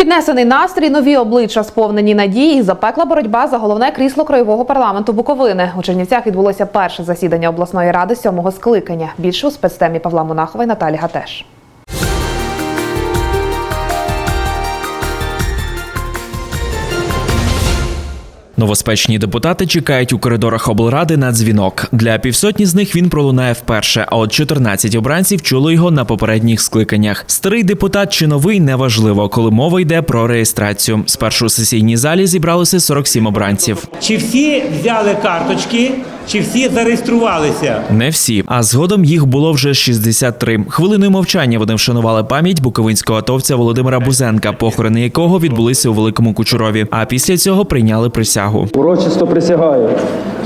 Піднесений настрій, нові обличчя, сповнені надії запекла боротьба за головне крісло краєвого парламенту Буковини. У Чернівцях відбулося перше засідання обласної ради сьомого скликання. Більше у спецтемі Павла Монахова і Наталі Гатеш. Новоспечні депутати чекають у коридорах облради на дзвінок. Для півсотні з них він пролунає вперше. А от 14 обранців чули його на попередніх скликаннях. Старий депутат чи новий неважливо, коли мова йде про реєстрацію. Спершу у сесійній залі зібралося 47 обранців. Чи всі взяли карточки, чи всі зареєструвалися? Не всі, а згодом їх було вже 63. Хвилиною мовчання вони вшанували пам'ять буковинського атовця Володимира Бузенка, похорони якого відбулися у Великому Кучурові. А після цього прийняли присягу. Урочисто присягаю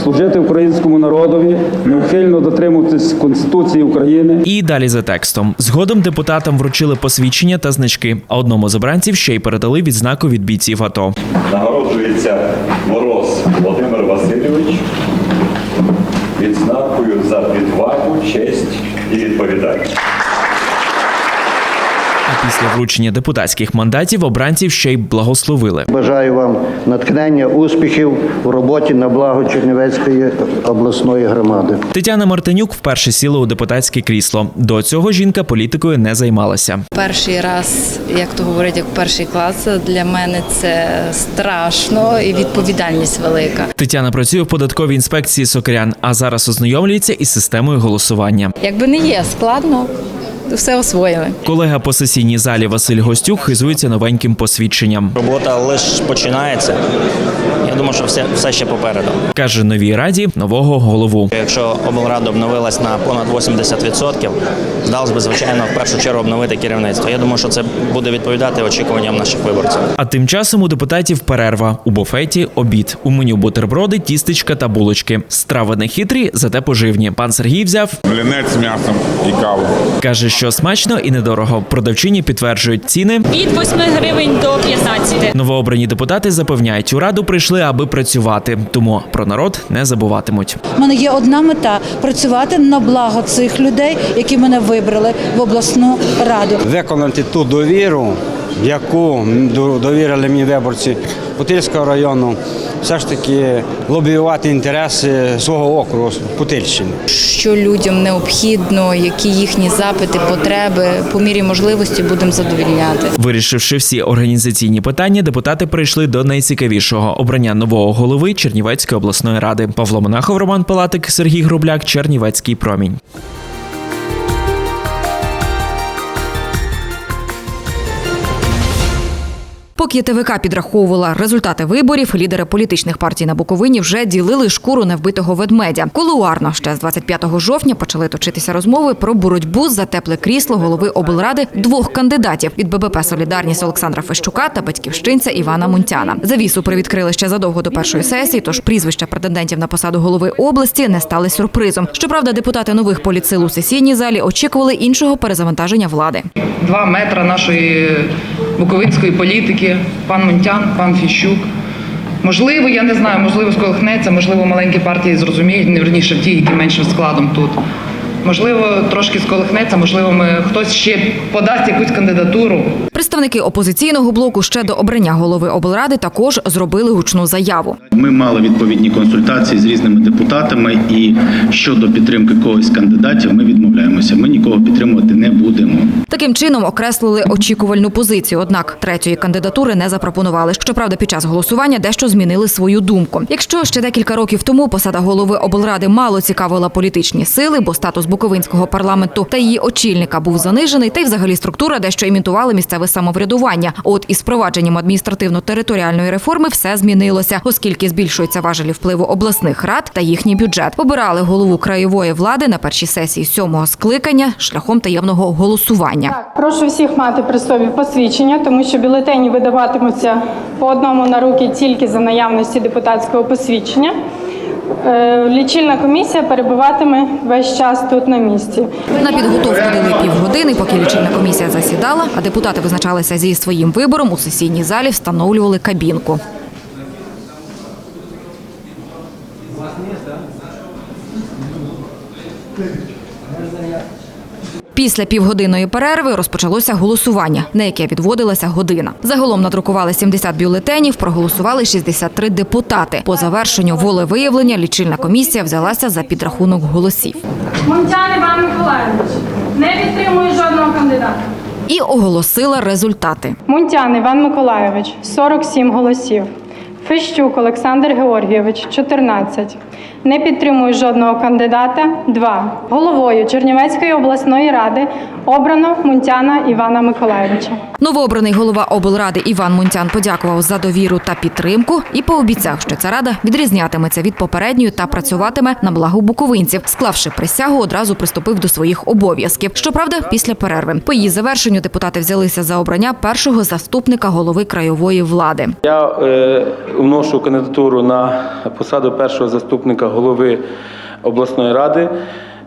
служити українському народові, неухильно дотримуватись Конституції України. І далі за текстом. Згодом депутатам вручили посвідчення та значки. А одному з обранців ще й передали відзнаку від бійців АТО. Нагороджується Мороз Володимир Васильович відзнакою за відвагу, честь і відповідальність. А після вручення депутатських мандатів обранців ще й благословили. Бажаю вам натхнення, успіхів у роботі на благо Чернівецької обласної громади. Тетяна Мартинюк вперше сіла у депутатське крісло. До цього жінка політикою не займалася. Перший раз, як то говорять, як перший клас, для мене це страшно і відповідальність велика. Тетяна працює в податковій інспекції Сокирян, а зараз ознайомлюється із системою голосування. Якби не є складно, все освоїли. Колега по сесійній залі Василь Гостюк хизується новеньким посвідченням. Робота лише починається. Я думаю, що все, все ще попереду. Каже новій раді нового голову. Якщо облрада обновилась на понад 80%, здалося би, звичайно, в першу чергу обновити керівництво. Я думаю, що це буде відповідати очікуванням наших виборців. А тим часом у депутатів перерва у буфеті обід. У меню бутерброди, тістечка та булочки. Страви не хитрі, зате поживні. Пан Сергій взяв, Млинець з м'ясом і каву. каже, що смачно і недорого. Продавчині підтверджують ціни. від 8 гривень до 15. Новообрані депутати запевняють, у раду прийшли, аби працювати. Тому про народ не забуватимуть. У мене є одна мета працювати на благо цих людей, які мене вибрали в обласну раду. Виконати ту довіру, яку до- довірили мені виборці Путильського району, все ж таки лобіювати інтереси свого округу Путильщини. Що людям необхідно, які їхні запити, потреби, по мірі можливості будемо задовільняти. Вирішивши всі організаційні питання, депутати прийшли до найцікавішого обрання нового голови Чернівецької обласної ради. Павло Монахов, Роман Палатик, Сергій Грубляк, Чернівецький промінь. Поки ТВК підраховувала результати виборів, лідери політичних партій на Буковині вже ділили шкуру невбитого ведмедя. Кулуарно ще з 25 жовтня почали точитися розмови про боротьбу за тепле крісло голови облради двох кандидатів від ББП Солідарність Олександра Фещука та батьківщинця Івана Мунтяна. Завісу привідкрили ще задовго до першої сесії, тож прізвища претендентів на посаду голови області не стали сюрпризом. Щоправда, депутати нових політсил у сесійній залі очікували іншого перезавантаження влади. Два метри нашої буковинської політики, пан Мунтян, пан Фіщук. Можливо, я не знаю, можливо, сколихнеться, можливо, маленькі партії зрозуміють, не верніше ті, які меншим складом тут. Можливо, трошки сколихнеться, можливо, ми хтось ще подасть якусь кандидатуру. Представники опозиційного блоку ще до обрання голови облради також зробили гучну заяву. Ми мали відповідні консультації з різними депутатами, і щодо підтримки когось з кандидатів ми відмовляємося. Ми нікого підтримувати не будемо. Таким чином окреслили очікувальну позицію. Однак третьої кандидатури не запропонували. Щоправда, під час голосування дещо змінили свою думку. Якщо ще декілька років тому посада голови облради мало цікавила політичні сили, бо статус буковинського парламенту та її очільника був занижений, та й взагалі структура дещо імітувала місцеве самоврядування. От із впровадженням адміністративно-територіальної реформи все змінилося, оскільки збільшується важелі впливу обласних рад та їхній бюджет. Обирали голову краєвої влади на першій сесії сьомого скликання шляхом таємного голосування. Так, прошу всіх мати при собі посвідчення, тому що бюлетені видаватимуться по одному на руки тільки за наявності депутатського посвідчення. Е, Лічильна комісія перебуватиме весь час тут на місці. На підготовку дали півгодини, поки лічильна комісія засідала, а депутати визначалися зі своїм вибором. У сесійній залі встановлювали кабінку. Після півгодинної перерви розпочалося голосування, на яке відводилася година. Загалом надрукували 70 бюлетенів, проголосували 63 депутати. По завершенню волевиявлення лічильна комісія взялася за підрахунок голосів. Мунтян Іван Миколаївич не підтримує жодного кандидата. І оголосила результати. Мунтян Іван Миколайович 47 голосів. Фищук Олександр Георгійович 14. Не підтримує жодного кандидата 2. Головою Чернівецької обласної ради обрано Мунтяна Івана Миколайовича. Новообраний голова облради Іван Мунтян подякував за довіру та підтримку і пообіцяв, що ця рада відрізнятиметься від попередньої та працюватиме на благо буковинців. Склавши присягу, одразу приступив до своїх обов'язків. Щоправда, після перерви. По її завершенню депутати взялися за обрання першого заступника голови краєвої влади. Я е, вношу кандидатуру на посаду першого заступника голови обласної ради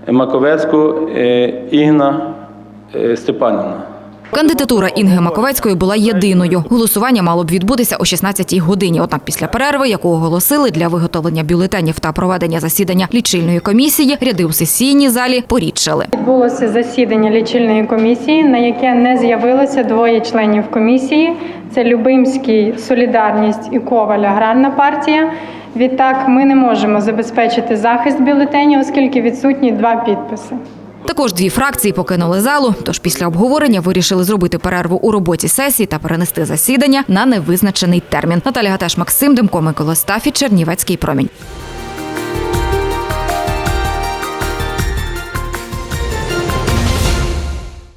Маковецьку е, Ігна е, Степанівна. Кандидатура Інги Маковецької була єдиною. Голосування мало б відбутися о 16-й годині. Однак після перерви, яку оголосили для виготовлення бюлетенів та проведення засідання лічильної комісії, ряди у сесійній залі порідшали. Відбулося засідання лічильної комісії, на яке не з'явилося двоє членів комісії. Це Любимський Солідарність і Коваль Аграрна партія. Відтак ми не можемо забезпечити захист бюлетенів, оскільки відсутні два підписи. Також дві фракції покинули залу. Тож після обговорення вирішили зробити перерву у роботі сесії та перенести засідання на невизначений термін. Наталія Гатеш, Максим Демко, Микола Стафі, Чернівецький промінь.